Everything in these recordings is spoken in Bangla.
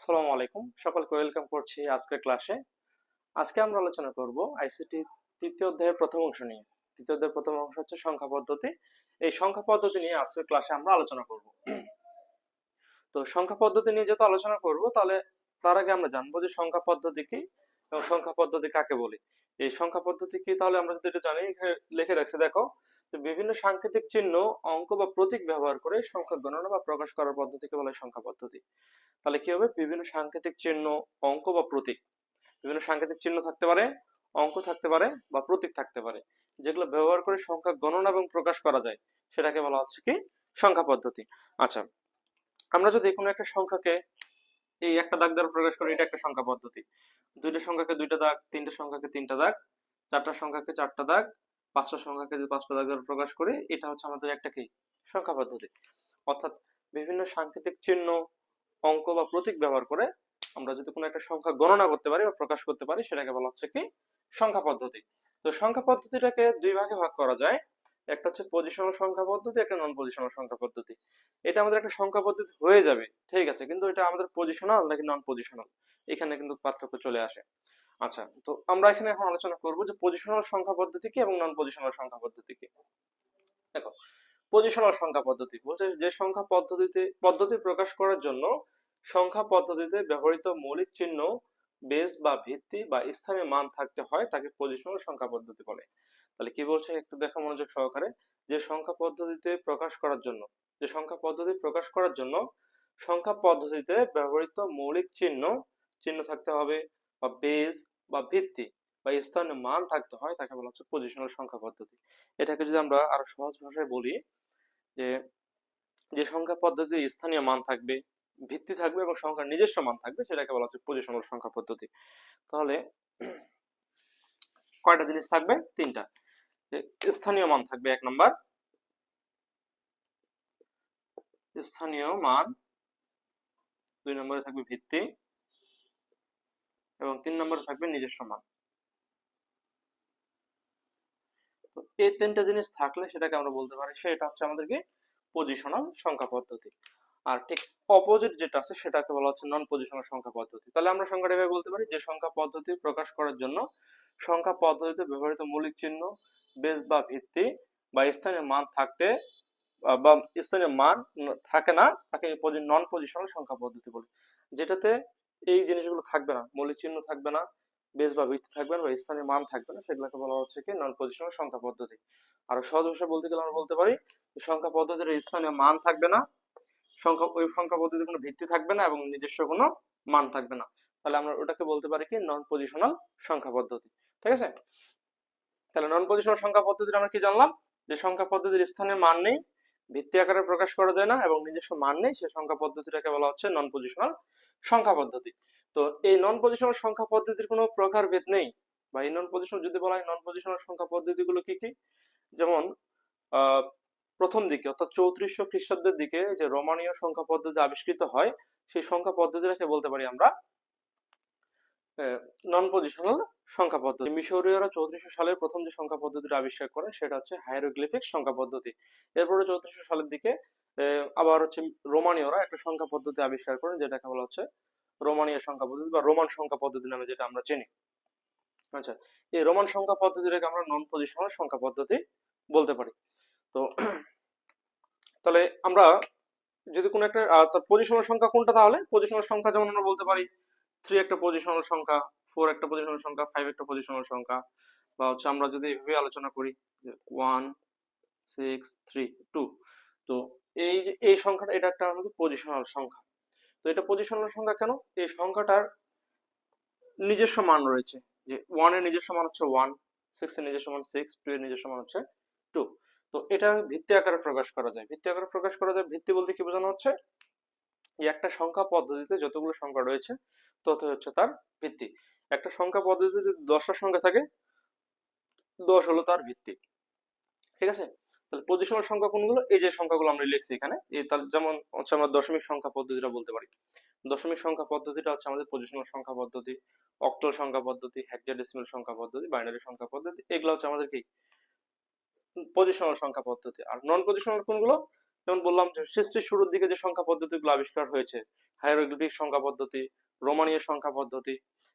আসসালামু আলাইকুম। সকলকে ওয়েলকাম করছি আজকের ক্লাসে আজকে আমরা আলোচনা করব আইসিটি তৃতীয় অধ্যায়ের প্রথম অংশ নিয়ে। তৃতীয় অধ্যায়ের প্রথম অংশ হচ্ছে সংখ্যা পদ্ধতি। এই সংখ্যা পদ্ধতি নিয়ে আজকের ক্লাসে আমরা আলোচনা করব। তো সংখ্যা পদ্ধতি নিয়ে যেহেতু আলোচনা করব, তাহলে তার আগে আমরা জানব যে সংখ্যা পদ্ধতি কি এবং সংখ্যা পদ্ধতি কাকে বলি। এই সংখ্যা পদ্ধতি কি, তাহলে আমরা যদি এটা জানি লিখে রাখছি, দেখো যে বিভিন্ন সাংকেতিক চিহ্ন, অঙ্ক বা প্রতীক ব্যবহার করে সংখ্যা গণনা বা প্রকাশ করার পদ্ধতিকে বলা সংখ্যা পদ্ধতি। তাহলে কি হবে? বিভিন্ন সাংকেতিক চিহ্ন, অঙ্ক বা প্রতীক। বিভিন্ন সাংকেতিক চিহ্ন থাকতে পারে, অঙ্ক থাকতে পারে বা প্রতীক থাকতে পারে। যেগুলো ব্যবহার করে সংখ্যা গণনা এবং প্রকাশ করা যায়, সেটাকে বলা হচ্ছে কি? সংখ্যা পদ্ধতি। আচ্ছা আমরা যদি কোনো একটা সংখ্যাকে, এই একটা দাগ দ্বারা প্রকাশ করি, এটা একটা সংখ্যা পদ্ধতি। দুইটা সংখ্যাকে দুইটা দাগ, তিনটা সংখ্যাকে তিনটা দাগ, চারটা সংখ্যাকে চারটা দাগ পাঁচটা সংখ্যাকে যদি পাঁচটা দ্বারা প্রকাশ করি এটা হচ্ছে আমাদের একটা কি? সংখ্যা পদ্ধতি। অর্থাৎ বিভিন্ন সাংকেতিক চিহ্ন, অঙ্ক বা প্রতীক ব্যবহার করে আমরা যদি কোনো একটা সংখ্যা গণনা করতে পারি বা প্রকাশ করতে পারি, সেটাকে বলা হচ্ছে কি? সংখ্যা পদ্ধতি। তো সংখ্যা পদ্ধতিটাকে দুই ভাগে ভাগ করা যায়। একটা হচ্ছে পজিশনাল সংখ্যা পদ্ধতি, একটা নন পজিশনাল সংখ্যা পদ্ধতি। এটা আমাদের একটা সংখ্যা পদ্ধতি হয়ে যাবে, ঠিক আছে? কিন্তু এটা আমাদের পজিশনাল নাকি নন পজিশনাল এখানে কিন্তু পার্থক্য চলে আসে। আচ্ছা তো আমরা এখানে এখন আলোচনা করব যে পজিশনাল সংখ্যা পদ্ধতি কি এবং নন পজিশনাল সংখ্যা পদ্ধতি কি? দেখো পজিশনাল সংখ্যা পদ্ধতি বলছে যে সংখ্যা পদ্ধতিতে, পদ্ধতি প্রকাশ করার জন্য সংখ্যা পদ্ধতিতে ব্যবহৃত মৌলিক চিহ্ন বেস বা ভিত্তি বা স্থানীয় মান থাকতে হয়, তাকে পজিশনাল সংখ্যা পদ্ধতি বলে। তাহলে কি বলছে? একটু দেখা মনোযোগ সহকারে। যে সংখ্যা পদ্ধতিতে প্রকাশ করার জন্য, যে সংখ্যা পদ্ধতি প্রকাশ করার জন্য সংখ্যা পদ্ধতিতে ব্যবহৃত মৌলিক চিহ্ন চিহ্ন থাকতে হবে বা বেস বা ভিত্তি বা স্থানীয় মান থাকতে হয়, তাকে বলা হচ্ছে পজিশনাল সংখ্যা পদ্ধতি। এটাকে যদি আমরা আরও সহজ ভাষায় বলি যে যে সংখ্যা পদ্ধতি স্থানীয় মান থাকবে, ভিত্তি থাকবে এবং সংখ্যার নিজস্ব মান থাকবে, সেটাকে বলা হচ্ছে পজিশনাল সংখ্যা পদ্ধতি। তাহলে কয়টা জিনিস থাকবে? তিনটা। স্থানীয় মান থাকবে এক নাম্বার। স্থানীয় মান দুই নম্বরে থাকবে ভিত্তি। এবং তিন নম্বরে থাকবে নিজস্ব মান তো এই তিনটা জিনিস থাকলে সেটাকে আমরা বলতে পারি, সেটা হচ্ছে আমাদের কি? পজিশনাল সংখ্যা পদ্ধতি। আর ঠিক অপোজিট যেটা আছে সেটাকে বলা হচ্ছে নন পজিশনাল সংখ্যা পদ্ধতি। তাহলে আমরা সংখ্যাটা এভাবে বলতে পারি, যে সংখ্যা পদ্ধতি প্রকাশ করার জন্য সংখ্যা পদ্ধতিতে ব্যবহৃত মৌলিক চিহ্ন বেস বা ভিত্তি বা স্থানীয় মান থাকতে বা স্থানীয় মান থাকে না, তাকে নন পজিশনাল সংখ্যা পদ্ধতি বলে। যেটাতে এই জিনিসগুলো থাকবে না। মৌলিক চিহ্ন থাকবে না বেস বা ভিত্তি থাকবে না বা স্থানীয় মান থাকবে না, সেগুলোকে বলা হচ্ছে কি নন পজিশনাল সংখ্যা পদ্ধতি। আর সহজ ভাষায় বলতে গেলে আমরা বলতে পারি, সংখ্যা পদ্ধতির স্থানীয় মান থাকবে না, সংখ্যা, ওই সংখ্যা পদ্ধতির কোনো ভিত্তি থাকবে না এবং নিজস্ব কোনো মান থাকবে না। তাহলে আমরা ওটাকে বলতে পারি কি নন পজিশনাল সংখ্যা পদ্ধতি। ঠিক আছে? তাহলে নন পজিশনাল সংখ্যা পদ্ধতির আমরা কি জানলাম? যে সংখ্যা পদ্ধতির স্থানে মান নেই ভিত্তি আকারে প্রকাশ করা যায় না এবং নিজস্ব মান নেই, সেই সংখ্যা পদ্ধতিটাকে বলা হচ্ছে নন পজিশনাল সংখ্যা পদ্ধতি। তো এই নন পজিশনাল সংখ্যা পদ্ধতির কোনো প্রকারভেদ নেই বা এই নন পজিশনাল যদি বলা হয় নন পজিশনাল সংখ্যা পদ্ধতিগুলো কি কি? যেমন প্রথম দিকে অর্থাৎ চৌত্রিশশো খ্রিস্টাব্দের দিকে যে রোমানীয় সংখ্যা পদ্ধতি আবিষ্কৃত হয়, সেই সংখ্যা পদ্ধতিটাকে বলতে পারি আমরা নন পজিশনাল সংখ্যা পদ্ধতি। মিশরীয়রা চৌত্রিশশো সালে প্রথম যে সংখ্যা পদ্ধতিটা আবিষ্কার করে, সেটা হচ্ছে হাইরোগ্লিফিক সংখ্যা পদ্ধতি। এরপরে চৌত্রিশশো সালের দিকে আবার হচ্ছে রোমানীয়রা একটা সংখ্যা পদ্ধতি আবিষ্কার করেন, যেটাকে বলা হচ্ছে রোমানীয় সংখ্যা পদ্ধতি বা রোমান সংখ্যা পদ্ধতি নামে যেটা আমরা চিনি। আচ্ছা এই রোমান সংখ্যা পদ্ধতিটাকে আমরা নন পজিশনাল সংখ্যা পদ্ধতি বলতে পারি। তো, তাহলে আমরা যদি কোনো একটা পজিশনাল সংখ্যা কোনটা তাহলে? পজিশনাল সংখ্যা যেমন আমরা বলতে পারি থ্রি একটা পজিশনাল সংখ্যা ফোর একটা পজিশনাল সংখ্যা ফাইভ একটা পজিশনাল সংখ্যা, বা হচ্ছে আমরা যদি এভাবে আলোচনা করি ওয়ান সিক্স থ্রি টু তো এই যে, এই সংখ্যাটা, এটা একটা আমাদের পজিশনাল সংখ্যা। তো এটা পজিশনাল সংখ্যা কেন? এই সংখ্যাটার নিজস্ব মান রয়েছে, যে ওয়ানের নিজস্ব মান হচ্ছে ওয়ান সিক্স এর নিজস্ব মান সিক্স টু এর নিজস্ব মান হচ্ছে টু তো এটা ভিত্তি আকারে প্রকাশ করা যায়। ভিত্তি আকারে প্রকাশ করা যায় ভিত্তি বলতে কি বোঝানো হচ্ছে? এই একটা সংখ্যা পদ্ধতিতে যতগুলো সংখ্যা রয়েছে তত হচ্ছে তার ভিত্তি। একটা সংখ্যা পদ্ধতিতে যদি দশটা সংখ্যা থাকে, দশ হলো তার ভিত্তি। ঠিক আছে? তাহলে পজিশনাল সংখ্যা কোনগুলো? এই যে সংখ্যাগুলো আমরা লিখছি এখানে এই যেমন হচ্ছে আমরা দশমিক সংখ্যা পদ্ধতিটা বলতে পারি। দশমিক সংখ্যা পদ্ধতিটা হচ্ছে আমাদের পজিশনাল সংখ্যা পদ্ধতি, অক্টাল সংখ্যা পদ্ধতি, হেক্সাডেসিমাল সংখ্যা পদ্ধতি, বাইনারি সংখ্যা পদ্ধতি, এগুলো হচ্ছে আমাদের কি? পজিশনাল সংখ্যা পদ্ধতি। আর নন পজিশনাল কোনগুলো? যেমন বললাম যে সৃষ্টির শুরুর দিকে যে সংখ্যা পদ্ধতিগুলো আবিষ্কার হয়েছে হায়ারোগ্লিফিক সংখ্যা পদ্ধতি, রোমানীয় সংখ্যা পদ্ধতি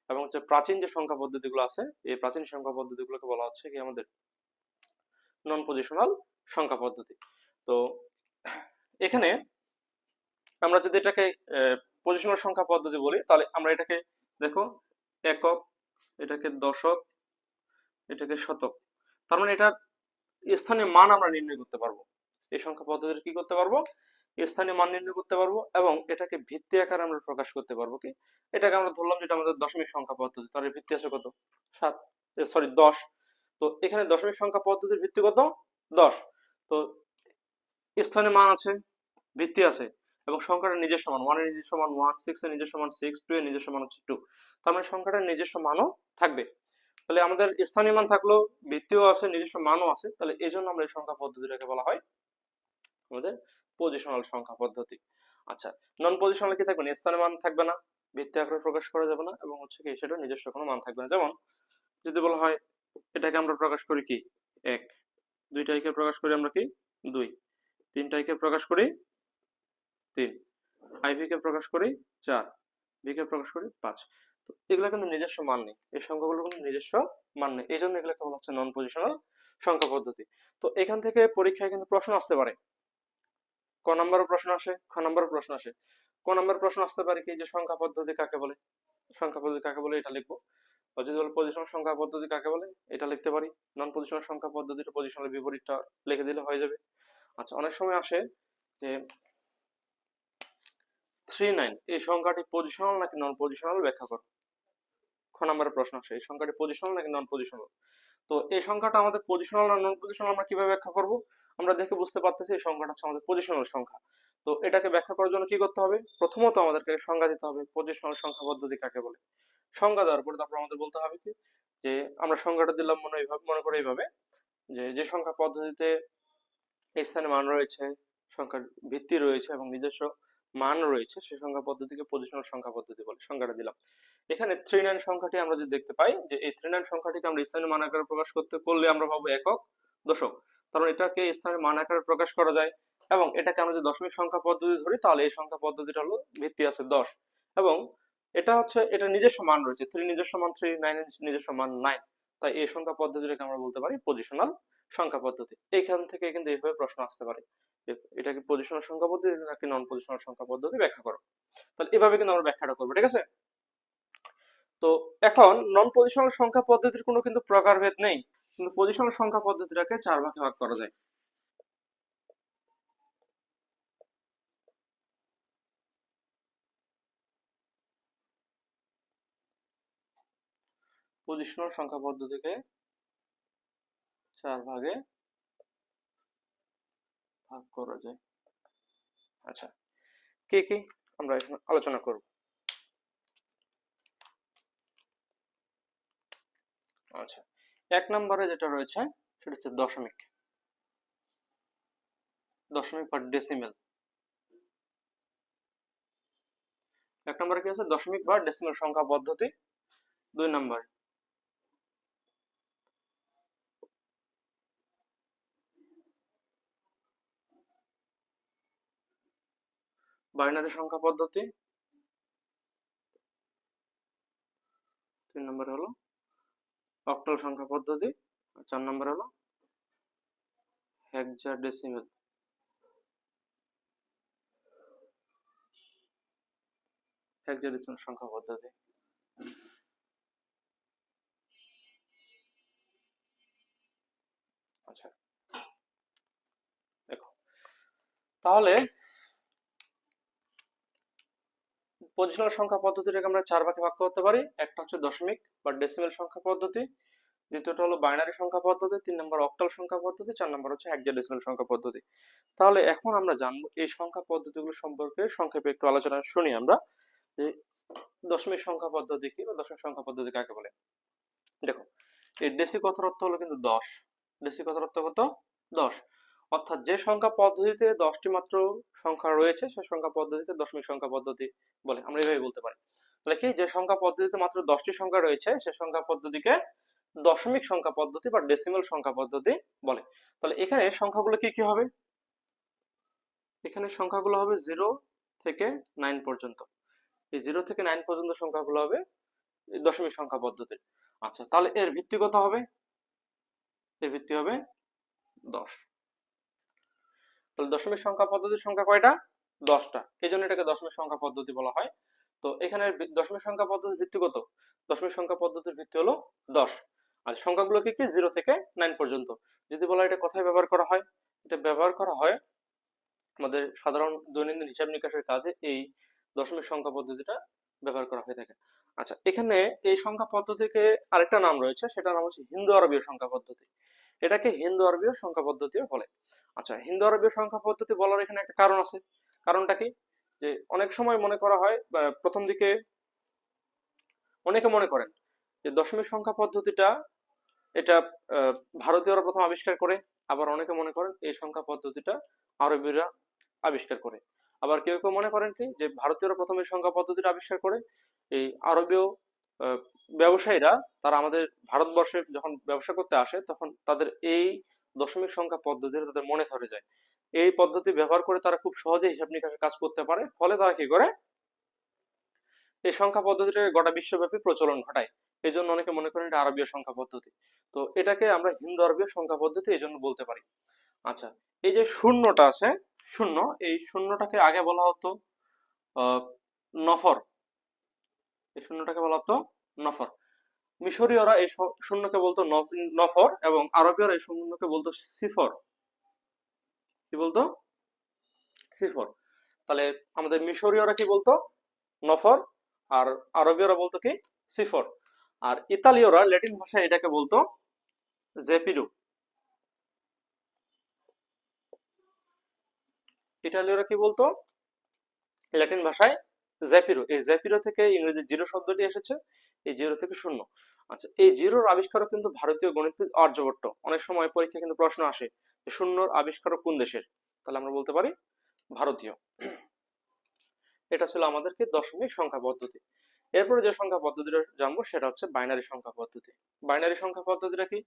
এবং হচ্ছে প্রাচীন যে সংখ্যা পদ্ধতিগুলো আছে, এই প্রাচীন সংখ্যা পদ্ধতিগুলোকে বলা হচ্ছে কি আমাদের নন পজিশনাল সংখ্যা পদ্ধতি। তো এখানে আমরা যদি এটাকে পজিশনাল সংখ্যা পদ্ধতি বলি, তাহলে আমরা এটাকে দেখো একক, এটাকে দশক, এটাকে শতক। তার মানে এটার স্থানীয় মান আমরা নির্ণয় করতে পারব। এই সংখ্যা পদ্ধতির কি করতে পারব? স্থানীয় মান নির্ণয় করতে পারব এবং এটাকে ভিত্তি আকারে আমরা প্রকাশ করতে পারব কি? এটাকে আমরা ধরলাম যেটা আমাদের দশমিক সংখ্যা পদ্ধতি। তার ভিত্তি আছে কত? সাত সরি দশ। তো এখানে দশমিক সংখ্যা পদ্ধতির ভিত্তি কত? দশ। তো স্থানে মান আছে, ভিত্তি আছে এবং সংখ্যাটার নিজস্ব মান। ওয়ানের নিজস্ব মান ওয়ান সিক্স এর নিজস্ব মান সিক্স টু এর নিজস্ব মান হচ্ছে টু তার মানে সংখ্যাটার নিজস্ব মানও থাকবে। তাহলে আমাদের স্থানীয় মান থাকলেও ভিত্তিও আছে, নিজস্ব মানও আছে। তাহলে এই জন্য আমরা এই সংখ্যা পদ্ধতিটাকে বলা হয় আমাদের পজিশনাল সংখ্যা পদ্ধতি। আচ্ছা নন পজিশনাল কি থাকবে? না স্থানীয় মান থাকবে না, ভিত্তি আকারে প্রকাশ করা যাবে না, এবং হচ্ছে কি সেটা নিজস্ব কোনো মান থাকবে না। যেমন, যদি বলা হয় এটাকে আমরা প্রকাশ করি কি? এক। দুইটাকে প্রকাশ করি আমরা কি? দুই। তিনটাকে প্রকাশ করি তিন। আইভি কে প্রকাশ করি চার। বি কে প্রকাশ করি পাঁচ। তো এগুলো কিন্তু নিজস্ব মান নেই। এই সংখ্যাগুলো কিন্তু নিজস্ব মান নেই। এই জন্য এগুলোকে বলা হচ্ছে নন পজিশনাল সংখ্যা পদ্ধতি। তো এখান থেকে পরীক্ষায় কিন্তু প্রশ্ন আসতে পারে। ক নম্বরের প্রশ্ন আসে? খ নম্বরের প্রশ্ন আসে। ক নম্বরের প্রশ্ন আসতে পারে কি? যে সংখ্যা পদ্ধতি কাকে বলে? সংখ্যা পদ্ধতি কাকে বলে? এটা লিখব। যদি বলে পজিশনাল সংখ্যা পদ্ধতি কাকে বলে? এটা লিখতে পারি। নন পজিশনাল সংখ্যা পদ্ধতিটা পজিশনাল বিপরীতটা লিখে দিলে হয়ে যাবে। আচ্ছা অনেক সময় আসে যে থ্রি নাইন এই সংখ্যাটি পজিশনাল নাকি নন পজিশনাল ব্যাখ্যা করো? খ নম্বরের প্রশ্ন আসে, এই সংখ্যাটি পজিশনাল নাকি নন পজিশনাল তো এই সংখ্যাটা আমাদের পজিশনাল না নন পজিশনাল আমরা কীভাবে ব্যাখ্যা করব? আমরা দেখে বুঝতে পারতেছি এই সংখ্যাটা হচ্ছে আমাদের পজিশনাল সংখ্যা। তো এটাকে ব্যাখ্যা করার জন্য কি করতে হবে? প্রথমত আমাদেরকে সংজ্ঞা দিতে হবে পজিশনাল সংখ্যা পদ্ধতি কাকে বলে। সংজ্ঞা দেওয়ার পরে তারপর আমাদের বলতে হবে কি? যে আমরা সংজ্ঞাটা দিলাম মনে এইভাবে, মনে করে এইভাবে, যে যে সংখ্যা পদ্ধতিতে স্থানে মান রয়েছে, সংখ্যার ভিত্তি রয়েছে এবং নিজস্ব মান রয়েছে সেই সংখ্যা পদ্ধতিকে পজিশনাল সংখ্যা পদ্ধতি বলে সংখ্যাটা দিলাম। এখানে থ্রি নাইন সংখ্যাটি আমরা যদি দেখতে পাই, যে এই থ্রি নাইন সংখ্যাটিকে আমরা স্থানীয় মান আকারে প্রকাশ করতে করলে আমরা পাবো একক দশক। কারণ এটাকে স্থানীয় মান আকারে প্রকাশ করা যায় এবং এটাকে আমরা যদি দশমিক সংখ্যা পদ্ধতি ধরি, তাহলে এই সংখ্যা পদ্ধতিটা হলো ভিত্তি আছে দশ। এবং এটা হচ্ছে, এটা নিজস্ব মান রয়েছে থ্রি নিজস্ব মান থ্রি নাইন নিজস্ব মান নাইন তাই এই সংখ্যা পদ্ধতিটাকে আমরা বলতে পারি পজিশনাল সংখ্যা পদ্ধতি। এইখান থেকে কিন্তু এইভাবে প্রশ্ন আসতে পারে যে এটা কি পজিশনাল সংখ্যা পদ্ধতি নাকি নন পজিশনাল সংখ্যা পদ্ধতি ব্যাখ্যা করো। তাহলে এভাবে কিন্তু আমরা ব্যাখ্যাটা করব, ঠিক আছে? তো এখন নন পজিশনাল সংখ্যা পদ্ধতির কোনো কিন্তু প্রকারভেদ নেই। কিন্তু পজিশন সংখ্যা পদ্ধতিটাকে চার ভাগে ভাগ করা যায়। পজিশনাল সংখ্যা পদ্ধতিকে চার ভাগে ভাগ করা যায়। আচ্ছা কি কি আমরা এখন আলোচনা করব? আচ্ছা এক নম্বরে যেটা রয়েছে, সেটা হচ্ছে দশমিক। দশমিক বা ডেসিমেল এক নম্বরে কি আছে? দশমিক বা ডেসিমেল সংখ্যা পদ্ধতি। দুই নম্বর। বাইনারি সংখ্যা পদ্ধতি। তিন নম্বর হলো অক্টাল সংখ্যা পদ্ধতি চার নম্বর হলো হেক্সাডেসিমেল হেক্সাডেসিমেল সংখ্যা পদ্ধতি। আচ্ছা দেখো। তাহলে পজিশনাল সংখ্যা পদ্ধতিটাকে আমরা চার ভাগে ভাগ করতে পারি। একটা হচ্ছে দশমিক বা ডেসিমেল সংখ্যা পদ্ধতি, দ্বিতীয়টা হলো বাইনারি সংখ্যা পদ্ধতি, তিন নম্বর অক্টাল সংখ্যা পদ্ধতি, চার নম্বর হচ্ছে হেক্সাডেসিমেল সংখ্যা পদ্ধতি। তাহলে এখন আমরা জানব এই সংখ্যা পদ্ধতিগুলো সম্পর্কে সংক্ষেপে একটু আলোচনা শুনি আমরা যে দশমিক সংখ্যা পদ্ধতি কি বা দশমিক সংখ্যা পদ্ধতি কাকে বলে? দেখো, এই ডেসি কথার অর্থ হলো কিন্তু দশ। ডেসি কথার অর্থ কত? দশ। অর্থাৎ যে সংখ্যা পদ্ধতিতে দশটি মাত্র সংখ্যা রয়েছে, সে সংখ্যা পদ্ধতিতে দশমিক সংখ্যা পদ্ধতি বলে আমরা এইভাবে বলতে পারি। তাহলে কি? যে সংখ্যা পদ্ধতিতে মাত্র দশটি সংখ্যা রয়েছে, সে সংখ্যা পদ্ধতিকে দশমিক সংখ্যা পদ্ধতি বা ডেসিমেল সংখ্যা পদ্ধতি বলে। তাহলে এখানে সংখ্যাগুলো কি কি হবে? এখানে সংখ্যাগুলো হবে জিরো থেকে নাইন পর্যন্ত। এই জিরো থেকে নাইন পর্যন্ত সংখ্যাগুলো হবে দশমিক সংখ্যা পদ্ধতির। আচ্ছা তাহলে এর ভিত্তি কত হবে? এর ভিত্তি হবে দশ। তাহলে দশমিক সংখ্যা পদ্ধতির সংখ্যা কয়টা? দশটা। এই জন্য এটাকে দশমিক সংখ্যা পদ্ধতি বলা হয়। তো এখানে দশমিক সংখ্যা পদ্ধতির ভিত্তি কত? দশমিক সংখ্যা পদ্ধতির ভিত্তি হলো দশ। আর সংখ্যাগুলো কি? কি জিরো থেকে নাইন পর্যন্ত। যদি বলা এটা কোথায় ব্যবহার করা হয়? এটা ব্যবহার করা হয় আমাদের সাধারণ দৈনন্দিন হিসাব নিকাশের কাজে এই দশমিক সংখ্যা পদ্ধতিটা ব্যবহার করা হয়ে থাকে। আচ্ছা এখানে এই সংখ্যা পদ্ধতিকে আরেকটা নাম রয়েছে। সেটা নাম হচ্ছে হিন্দু আরবীয় সংখ্যা পদ্ধতি। এটাকে হিন্দু আরবীয় সংখ্যা পদ্ধতিও বলে। আচ্ছা হিন্দু আরবীয় সংখ্যা পদ্ধতি বলার এখানে একটা কারণ আছে। কারণটা কি? যে অনেক সময় মনে করা হয় প্রথম দিকে অনেকে মনে করেন যে দশমিক সংখ্যা পদ্ধতিটা, এটা ভারতীয়রা প্রথম আবিষ্কার করে, আবার অনেকে মনে করেন এই সংখ্যা পদ্ধতিটা আরবীরা আবিষ্কার করে। আবার কেউ কেউ মনে করেন কি? যে ভারতীয়রা প্রথমে সংখ্যা পদ্ধতিটা আবিষ্কার করে, এই আরবীয় ব্যবসায়ীরা, তারা আমাদের ভারতবর্ষে যখন ব্যবসা করতে আসে, তখন তাদের এই দশমিক সংখ্যা পদ্ধতিটা তাদের মনে ধরে যায়। এই পদ্ধতি ব্যবহার করে তারা খুব সহজে হিসাব নিকাশের কাজ করতে পারে। ফলে তারা কি করে? এই সংখ্যা পদ্ধতিটা গোটা বিশ্বব্যাপী প্রচলন ঘটায়। এই জন্য অনেকে মনে করেন এটা আরবীয় সংখ্যা পদ্ধতি। তো এটাকে আমরা হিন্দু আরবীয় সংখ্যা পদ্ধতি এই জন্য বলতে পারি। আচ্ছা এই যে শূন্যটা আছে, শূন্য, এই শূন্যটাকে আগে বলা হতো নফর। এই শূন্যটাকে বলা হতো নফর। মিশরীয়রা এই শূন্যকে বলতো নফর এবং আরবীয়রা এই শূন্যকে বলতো সিফর। কি বলতো? সিফর। তাহলে আমাদের মিশরীয়রা কি বলতো? নফর। আর আরবীয়রা বলতো কি? সিফর। আর ইতালীয়রা ল্যাটিন ভাষায় এটাকে বলতো জেপিরো। ইটালীয়রা কি বলতো? ল্যাটিন ভাষায় জ্যাপিরো এই জ্যাপিরো থেকে ইংরেজি জিরো শব্দটি এসেছে। এই জিরো থেকে শূন্য। আচ্ছা এই জিরোর আবিষ্কারক কিন্তু ভারতীয় গণিতবিদ আর্যভট্ট। অনেক সময় পরীক্ষা কিন্তু প্রশ্ন আসে যে শূন্যর আবিষ্কারক কোন দেশের? তাহলে আমরা বলতে পারি ভারতীয়। এটা ছিল আমাদেরকে দশমিক সংখ্যা পদ্ধতি। এরপরে যে সংখ্যা পদ্ধতিটা জানব সেটা হচ্ছে বাইনারি সংখ্যা পদ্ধতি। বাইনারি সংখ্যা পদ্ধতিটা কি?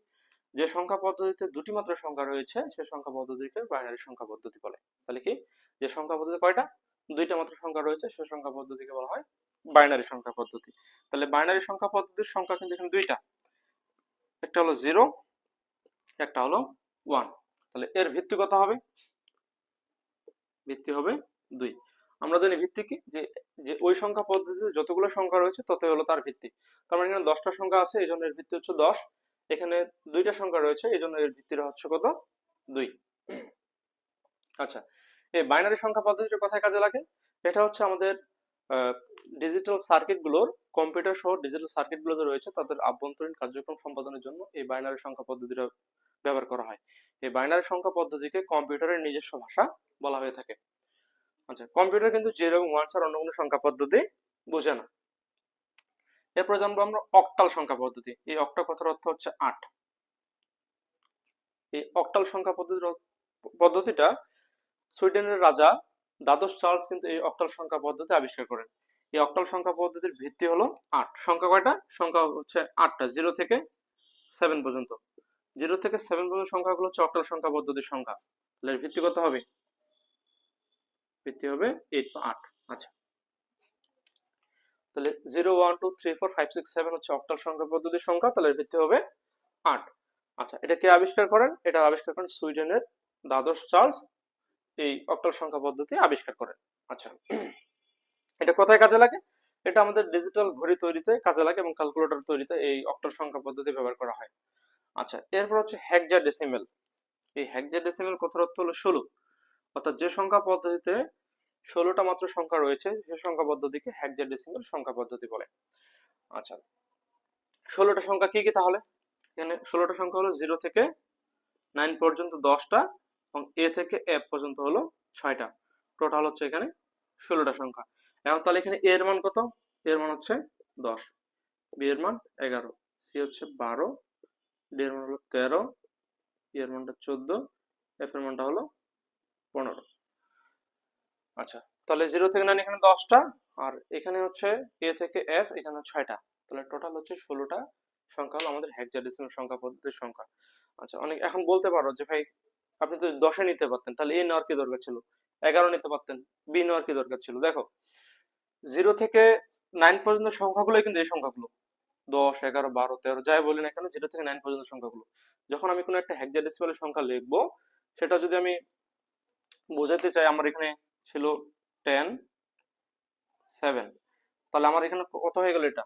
যে সংখ্যা পদ্ধতিতে দুটি মাত্র সংখ্যা রয়েছে, সে সংখ্যা পদ্ধতিকে বাইনারি সংখ্যা পদ্ধতি বলে। তাহলে কি? যে সংখ্যা পদ্ধতি কয়টা? দুইটা মাত্র সংখ্যা রয়েছে, সে সংখ্যা পদ্ধতিকে বলা হয় বাইনারি সংখ্যা পদ্ধতি। তাহলে বাইনারি সংখ্যা পদ্ধতির সংখ্যা কিন্তু এখানে দুইটা। একটা হলো জিরো একটা হলো ওয়ান তাহলে এর ভিত্তি কত হবে? ভিত্তি হবে দুই। আমরা জানি ভিত্তি কি? যে ওই সংখ্যা পদ্ধতিতে যতগুলো সংখ্যা রয়েছে, ততই হলো তার ভিত্তি। তার মানে এখানে দশটা সংখ্যা আছে এই জন্য এর ভিত্তি হচ্ছে দশ। এখানে দুইটা সংখ্যা রয়েছে এই জন্য এর ভিত্তিটা হচ্ছে কত? দুই। আচ্ছা এই বাইনারি সংখ্যা পদ্ধতির কথায় কাজে লাগে? এটা হচ্ছে আমাদের ডিজিটাল সার্কিটগুলোর কম্পিউটার সহ ডিজিটাল সার্কিটগুলো রয়েছে তাদের আভ্যন্তরীণ কার্যক্রম সম্পাদনের জন্য এই বাইনারি সংখ্যা পদ্ধতিটা ব্যবহার করা হয়। এই বাইনারি সংখ্যা পদ্ধতিকে কম্পিউটারের নিজস্ব ভাষা বলা হয়ে থাকে। আচ্ছা কম্পিউটার কিন্তু জিরো ওয়ান ছাড়া অন্য কোনো সংখ্যা পদ্ধতি বোঝে না। এরপর জানব আমরা অক্টাল সংখ্যা পদ্ধতি। এই অক্টা কথার অর্থ হচ্ছে আট। এই অক্টাল সংখ্যা পদ্ধতির পদ্ধতিটা সুইডেনের রাজা দ্বাদশ চার্লস কিন্তু এই অক্টাল সংখ্যা পদ্ধতি আবিষ্কার করেন। এই অক্টাল সংখ্যা পদ্ধতির ভিত্তি হলো আট। সংখ্যা কয়টা? সংখ্যা হচ্ছে আটটা। জিরো থেকে সেভেন পর্যন্ত। জিরো থেকে সেভেন পর্যন্ত সংখ্যাগুলো হচ্ছে অক্টাল সংখ্যা পদ্ধতির সংখ্যা। তাহলে ভিত্তি কত হবে? ভিত্তি হবে এইট বা আট। আচ্ছা। তাহলে zero one two three four five six seven হচ্ছে অক্টাল সংখ্যা পদ্ধতির সংখ্যা। তাহলে ভিত্তি হবে আট। আচ্ছা এটা কে আবিষ্কার করেন? এটা আবিষ্কার করেন সুইডেনের দ্বাদশ চার্লস এই অক্টাল সংখ্যা পদ্ধতি আবিষ্কার করেন। আচ্ছা। এটা কোথায় কাজে লাগে? এটা আমাদের ডিজিটাল ঘড়ি তৈরিতে কাজে লাগে এবং ক্যালকুলেটর তৈরিতে এই অক্টাল সংখ্যা পদ্ধতি ব্যবহার করা হয়। আচ্ছা এরপর হচ্ছে হেক্সা ডেসিমেল এই হেক্সা ডেসিমেল কথার অর্থ হলো ষোলো। অর্থাৎ যে সংখ্যা পদ্ধতিতে ষোলোটা মাত্র সংখ্যা রয়েছে, সে সংখ্যা পদ্ধতিকে হেক্সা ডেসিমেল সংখ্যা পদ্ধতি বলে। আচ্ছা ষোলোটা সংখ্যা কি কি তাহলে? এখানে ষোলোটা সংখ্যা হলো জিরো থেকে নাইন পর্যন্ত দশটা এবং এ থেকে এফ পর্যন্ত হলো ছয়টা। টোটাল হচ্ছে এখানে ষোলোটা সংখ্যা। এখন তাহলে এখানে এর মান কত? এর মান হচ্ছে দশ। বি এর মান এগারো। সি হচ্ছে বারো। ডি এর মান হলো তেরো। ই এর মানটা চোদ্দ। এফ এর মানটা হলো পনেরো। আচ্ছা তাহলে জিরো থেকে নাইন এখানে দশটা আর এখানে হচ্ছে এ থেকে এফ এখানে ছয়টা। তাহলে টোটাল হচ্ছে ষোলোটা সংখ্যা হলো আমাদের হেক্সাডেসিমাল সংখ্যা পদ্ধতির সংখ্যা। আচ্ছা অনেক এখন বলতে পারো যে ভাই আপনি তো দশে নিতে পারতেন, তাহলে এ নেওয়ার কি দরকার ছিল? এগারো নিতে পারতেন, বি নেওয়ার কি দরকার ছিল? দেখো জিরো থেকে নাইন পর্যন্ত সংখ্যাগুলো কিন্তু এই সংখ্যাগুলো। দশ, এগারো, বারো, তেরো, যাই বলি না কেন জিরো থেকে নাইন পর্যন্ত সংখ্যাগুলো। যখন আমি কোনো একটা হেক্সাডেসিমালের সংখ্যা লিখব, সেটা যদি আমি বোঝাতে চাই, আমার এখানে ছিল টেন সেভেন তাহলে আমার এখানে কত হয়ে গেল এটা?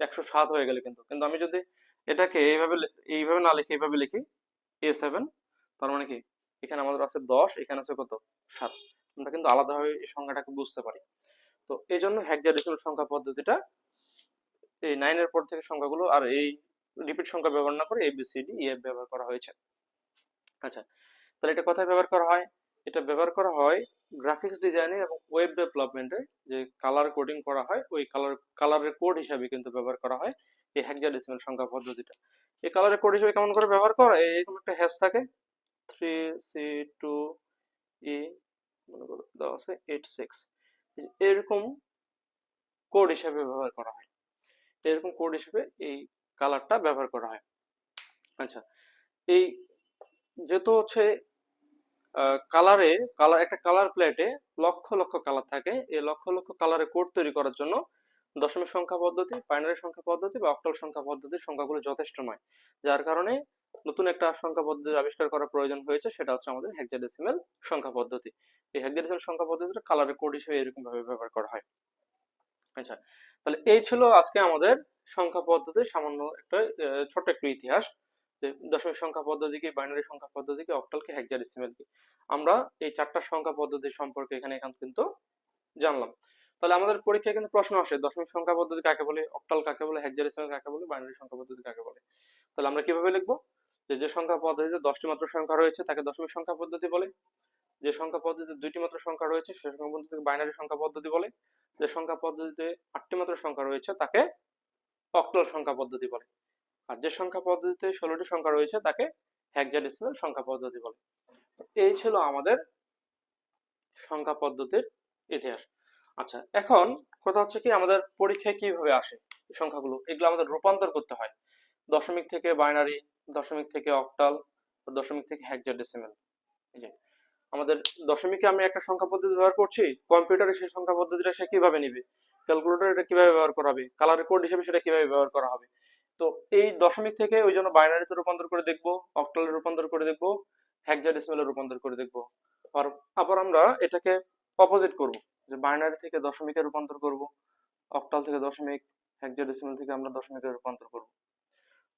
একশো সাত হয়ে গেল কিন্তু। কিন্তু আমি যদি এটাকে এইভাবে এইভাবে না লিখে, এইভাবে লিখি এ সেভেন তার মানে কি? এখানে আমাদের আছে দশ, এখানে আছে কত? সাত। আমরা কিন্তু আলাদাভাবে এই সংখ্যাটাকে বুঝতে পারি। তো এই জন্য হেক্সাডেসিমাল সংখ্যা পদ্ধতিটা এই নাইনের পর থেকে সংখ্যাগুলো আর এই রিপিট সংখ্যা ব্যবহার না করে এ বি সি ডি ব্যবহার করা হয়েছে। আচ্ছা তাহলে এটা কোথায় ব্যবহার করা হয়? এটা ব্যবহার করা হয় গ্রাফিক্স ডিজাইনে এবং ওয়েব ডেভেলপমেন্টে যে কালার কোডিং করা হয়, ওই কালার কালারের কোড হিসাবে কিন্তু ব্যবহার করা হয় এই হেক্সাডেসিমাল সংখ্যা পদ্ধতিটা। এই কালারের কোড হিসেবে কেমন করে ব্যবহার করা? এরকম একটা হ্যাশ থাকে। Three C two E six এরকম কোড হিসেবে ব্যবহার করা হয়। এরকম কোড হিসেবে এই কালারটা ব্যবহার করা হয়। আচ্ছা এই যেহেতু হচ্ছে কালারে কালার একটা কালার প্লেটে লক্ষ লক্ষ কালার থাকে। এই লক্ষ লক্ষ কালারের কোড তৈরি করার জন্য দশমিক সংখ্যা পদ্ধতি বাইনারি সংখ্যা পদ্ধতি বা অক্টাল সংখ্যা পদ্ধতির সংখ্যাগুলো যথেষ্ট নয়। যার কারণে নতুন একটা সংখ্যা পদ্ধতি আবিষ্কার করার প্রয়োজন হয়েছে, সেটা হচ্ছে আমাদের হেক্সাডেসিমাল সংখ্যা পদ্ধতি। এই হেক্সাডেসিমাল সংখ্যা পদ্ধতিটা কালারের কোড হিসেবে এরকম ভাবে ব্যবহার করা হয়। আচ্ছা তাহলে এই ছিল আজকে আমাদের সংখ্যা পদ্ধতির সামান্য একটা ছোট্ট একটু ইতিহাস। যে দশমিক সংখ্যা পদ্ধতি কি বাইনারি সংখ্যা পদ্ধতি কি অক্টাল কি হেক্সাডেসিমাল কি আমরা এই চারটা সংখ্যা পদ্ধতি সম্পর্কে এখানে এখন কিন্তু জানলাম। তাহলে আমাদের পরীক্ষায় কিন্তু প্রশ্ন আসে, দশমিক সংখ্যা পদ্ধতি কাকে বলে, অক্টাল কাকে বলে, হেক্সাডেসিমাল কাকে বলে, বাইনারি সংখ্যা পদ্ধতি কাকে বলে। তাহলে আমরা কীভাবে লিখব? যে যে সংখ্যা পদ্ধতিতে দশটি মাত্র সংখ্যা রয়েছে, তাকে দশমিক সংখ্যা পদ্ধতি বলে। যে সংখ্যা পদ্ধতিতে দুইটি মাত্র সংখ্যা রয়েছে, সে সংখ্যা পদ্ধতিকে বাইনারি সংখ্যা পদ্ধতি বলে। যে সংখ্যা পদ্ধতিতে আটটি মাত্র সংখ্যা রয়েছে, তাকে অক্টাল সংখ্যা পদ্ধতি বলে। আর যে সংখ্যা পদ্ধতিতে ষোলোটি সংখ্যা রয়েছে, তাকে হেক্সাডেসিমাল সংখ্যা পদ্ধতি বলে। এই ছিল আমাদের সংখ্যা পদ্ধতির ইতিহাস। আচ্ছা এখন কথা হচ্ছে কি আমাদের পরীক্ষায় কীভাবে আসে সংখ্যাগুলো? এগুলো আমাদের রূপান্তর করতে হয়। দশমিক থেকে বাইনারি দশমিক থেকে অক্টাল দশমিক থেকে হেক্সাডেসিমাল এই যে, আমাদের দশমিকে আমি একটা সংখ্যা পদ্ধতি ব্যবহার করছি, কম্পিউটারে সেই সংখ্যা পদ্ধতিটা সে কীভাবে নিবে? ক্যালকুলেটর এটা কীভাবে ব্যবহার করা হবে? কালারের কোড হিসেবে সেটা কীভাবে ব্যবহার করা হবে? তো এই দশমিক থেকে ওই জন্য বাইনারিতে রূপান্তর করে দেখব অক্টালে রূপান্তর করে দেখব হেক্সাডেসিমালে রূপান্তর করে দেখব। আর আবার আমরা এটাকে অপোজিট করব। যে বাইনারি থেকে দশমিকে রূপান্তর করব অক্টাল থেকে দশমিক হেক্সাডেসিমাল থেকে আমরা দশমিকে রূপান্তর করব।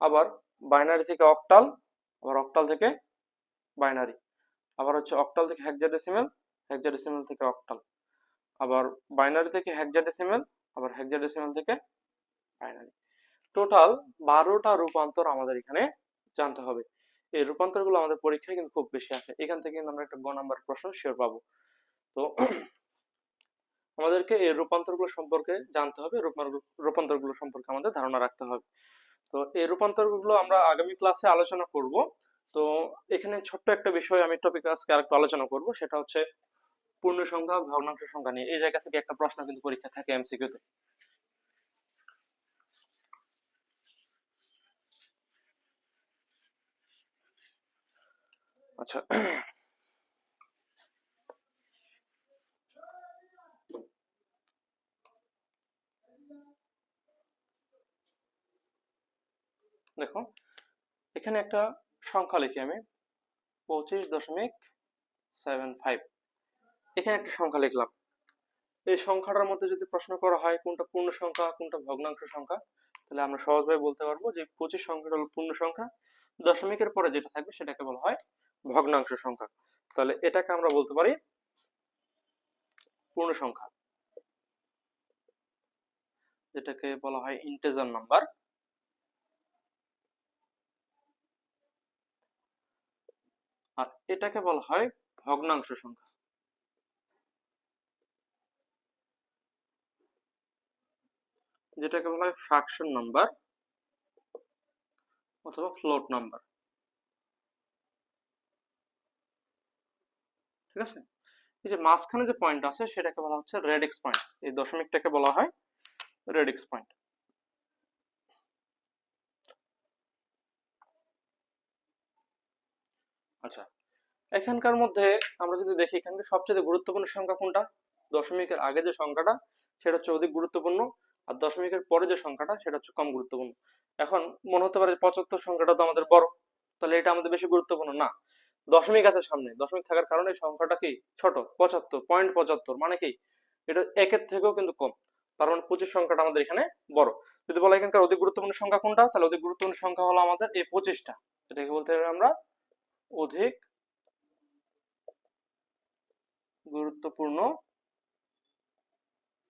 আবার বাইনারি থেকে অক্টাল আবার অক্টাল থেকে বাইনারি আবার হচ্ছে অক্টাল থেকে হেক্সাডেসিমাল হেক্সাডেসিমাল থেকে অক্টাল আবার বাইনারি থেকে হেক্সাডেসিমাল আবার হেক্সাডেসিমাল থেকে বাইনারি টোটাল বারোটা রূপান্তর আমাদের এখানে জানতে হবে। এই রূপান্তরগুলো আমাদের পরীক্ষায় কিন্তু খুব বেশি আসে। এখান থেকে কিন্তু আমরা একটা গ নাম্বার প্রশ্ন শিওর পাবো। তো আমাদেরকে এই রূপান্তরগুলো সম্পর্কে জানতে হবে রূপান্তর- রূপান্তরগুলো সম্পর্কে আমাদের ধারণা রাখতে হবে। তো এই রূপান্তরগুলো আমরা আগামী ক্লাসে আলোচনা করব। তো এখানে ছোট্ট একটা বিষয় আমি টপিক আজকে আরেকটু আলোচনা করব, সেটা হচ্ছে পূর্ণ সংখ্যা ভগ্নাংশ সংখ্যা নিয়ে। এই জায়গা থেকে একটা প্রশ্ন কিন্তু পরীক্ষা থাকে এমসিকিউতে আচ্ছা দেখো, এখানে একটা সংখ্যা লিখি আমি, পঁচিশ দশমিক সেভেন ফাইভ। এখানে একটা সংখ্যা লিখলাম। এই সংখ্যাটার মধ্যে যদি প্রশ্ন করা হয়, কোনটা পূর্ণ সংখ্যা, কোনটা ভগ্নাংশ সংখ্যা, তাহলে আমরা সহজভাবে বলতে পারব যে পঁচিশ সংখ্যাটা হলো পূর্ণ সংখ্যা, দশমিকের পরে যেটা থাকবে সেটাকে বলা হয় ভগ্নাংশ সংখ্যা। তাহলে এটাকে আমরা বলতে পারি পূর্ণ সংখ্যা, যেটাকে বলা হয় ইন্টেজার নাম্বার আর এটাকে বলা হয় ভগ্নাংশ সংখ্যা। যেটাকে বলা হয় ফ্র্যাকশন নাম্বার অথবা ফ্লোট নাম্বার। ঠিক আছে? এই যে মাঝখানে যে পয়েন্ট আছে, সেটাকে বলা হচ্ছে রেডিক্স পয়েন্ট এই দশমিকটাকে বলা হয় রেডিক্স পয়েন্ট আচ্ছা এখানকার মধ্যে আমরা যদি দেখি এখানকার সবচেয়ে গুরুত্বপূর্ণ সংখ্যা কোনটা? দশমিকের আগে যে সংখ্যাটা, সেটা হচ্ছে অধিক গুরুত্বপূর্ণ, আর দশমিকের পরে যে সংখ্যাটা, সেটা হচ্ছে কম গুরুত্বপূর্ণ। এখন মনে হতে পারে পঁচাত্তর সংখ্যাটা তো আমাদের বড়, তাহলে এটা আমাদের বেশি গুরুত্বপূর্ণ। না, দশমিক আছে সামনে, দশমিক থাকার কারণে সংখ্যাটা কি? ছোট, পঁচাত্তর পয়েন্ট পঁচাত্তর মানে কি? এটা একের থেকেও কিন্তু কম, তার মানে পঁচিশ সংখ্যাটা আমাদের এখানে বড়। যদি বলা এখানকার অধিক গুরুত্বপূর্ণ সংখ্যা কোনটা? তাহলে অধিক গুরুত্বপূর্ণ সংখ্যা হলো আমাদের এই পঁচিশটা, এটাকে বলতে হবে আমরা অধিক গুরুত্বপূর্ণ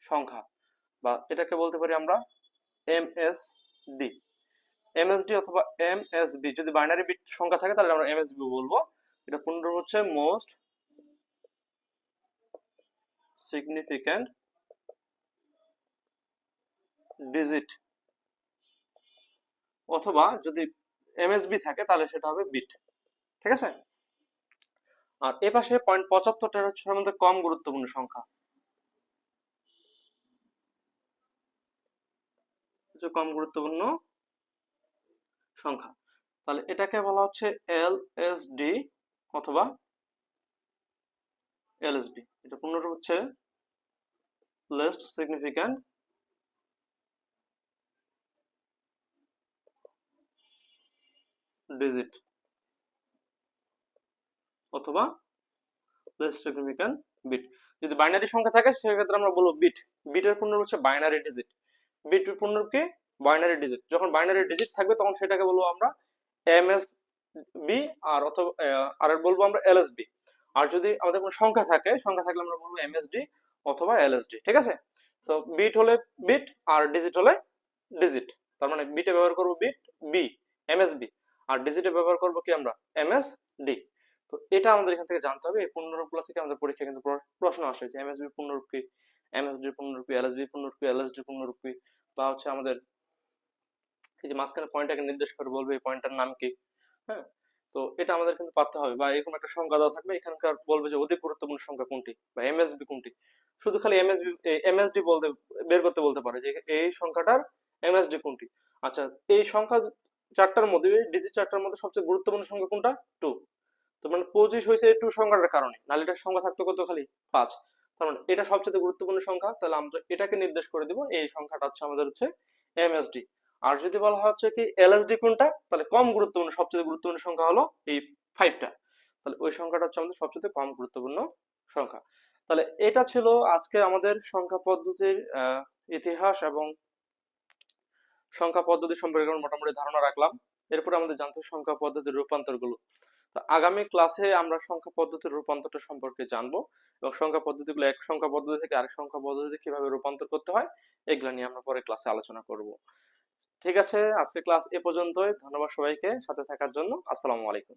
সংখ্যা বা এটাকে বলতে পারি আমরা এম এস ডি এমএসডি অথবা এমএসবি যদি বাইনারি বিট সংখ্যা থাকে তাহলে আমরা এমএসবি বলব। এটা পূর্ণ হচ্ছে মোস্ট সিগনিফিক্যান্ট ডিজিট অথবা যদি এমএসবি থাকে তাহলে সেটা হবে বিট ঠিক আছে? আর এ পাশে পয়েন্ট পঁচাত্তরটা হচ্ছে মধ্যে কম গুরুত্বপূর্ণ সংখ্যা। হচ্ছে কম গুরুত্বপূর্ণ সংখ্যা। তাহলে এটাকে বলা হচ্ছে এল এস ডি অথবা এলএসবি এটা পূর্ণরূপ হচ্ছে লেস্ট সিগনিফিক্যান্ট ডিজিট অথবা সিগনিফিক্যান্ট বিট যদি বাইনারি সংখ্যা থাকে, সেক্ষেত্রে আমরা বলব বিট বিটের পূর্ণরূপ হচ্ছে বাইনারি ডিজিট বিট পূর্ণরূপ কি? বাইনারি ডিজিট যখন বাইনারি ডিজিট থাকবে, তখন সেটাকে বলব আমরা এম এস বি আর অথবা আর বলব আমরা এল এস এলএসবি আর যদি আমাদের কোনো সংখ্যা থাকে, সংখ্যা থাকলে আমরা বলব এমএসডি অথবা এলএসডি ঠিক আছে? তো বিট হলে বিট আর ডিজিট হলে ডিজিট তার মানে বিটে ব্যবহার করব বিট বি এমএসবি আর ডিজিটে ব্যবহার করব কি আমরা? এমএসডি তো এটা আমাদের এখান থেকে জানতে হবে। এই পূর্ণরূপগুলো থেকে আমাদের পরীক্ষা কিন্তু প্রশ্ন আসে যে এমএসবি পূর্ণরূপ কি? এমএসডি পূর্ণরূপ কি? এলএসবি পূর্ণরূপ কি? এলএসডি পূর্ণরূপ কি? বা হচ্ছে আমাদের এই যে মাঝখানে পয়েন্টটাকে নির্দেশ করে বলবে, এই পয়েন্টটার নাম কি? হ্যাঁ? তো এটা আমাদের কিন্তু পারতে হবে। বা এরকম একটা সংখ্যা দেওয়া থাকবে। এখানকার বলবে যে অধিক গুরুত্বপূর্ণ সংখ্যা কোনটি? বা এমএসবি কোনটি? শুধু খালি এমএসবি এমএসডি বলতে, বের করতে বলতে পারে যে এই সংখ্যাটার এমএসডি কোনটি? আচ্ছা এই সংখ্যা চারটার মধ্যে ডিজিট চারটার মধ্যে সবচেয়ে গুরুত্বপূর্ণ সংখ্যা কোনটা? টু তো মানে পঁচিশ হয়েছে টু সংখ্যাটার কারণে, নাহলে এটার সংখ্যা থাকতো কত খালি? পাঁচ। তার মানে এটা সবচেয়ে গুরুত্বপূর্ণ সংখ্যা, তাহলে আমরা এটাকে নির্দেশ করে দিব, এই সংখ্যাটা হচ্ছে আমাদের হচ্ছে এমএসডি আর যদি বলা হচ্ছে কি এলএসডি কোনটা? তাহলে কম গুরুত্বপূর্ণ, সবচেয়ে গুরুত্বপূর্ণ সংখ্যা হলো এই ফাইভটা তাহলে ওই সংখ্যাটা হচ্ছে আমাদের সবচেয়ে কম গুরুত্বপূর্ণ সংখ্যা। তাহলে এটা ছিল আজকে আমাদের সংখ্যা পদ্ধতির ইতিহাস এবং সংখ্যা পদ্ধতি সম্পর্কে মোটামুটি ধারণা রাখলাম। এরপরে আমাদের জানতে সংখ্যা পদ্ধতির রূপান্তরগুলো তো আগামী ক্লাসে আমরা সংখ্যা পদ্ধতির রূপান্তরটা সম্পর্কে জানব এবং সংখ্যা পদ্ধতিগুলো এক সংখ্যা পদ্ধতি থেকে আরেক সংখ্যা পদ্ধতিতে কীভাবে রূপান্তর করতে হয়, এগুলো নিয়ে আমরা পরে ক্লাসে আলোচনা করব। ঠিক আছে আজকে ক্লাস এ পর্যন্তই। ধন্যবাদ সবাইকে সাথে থাকার জন্য। আসসালামু আলাইকুম।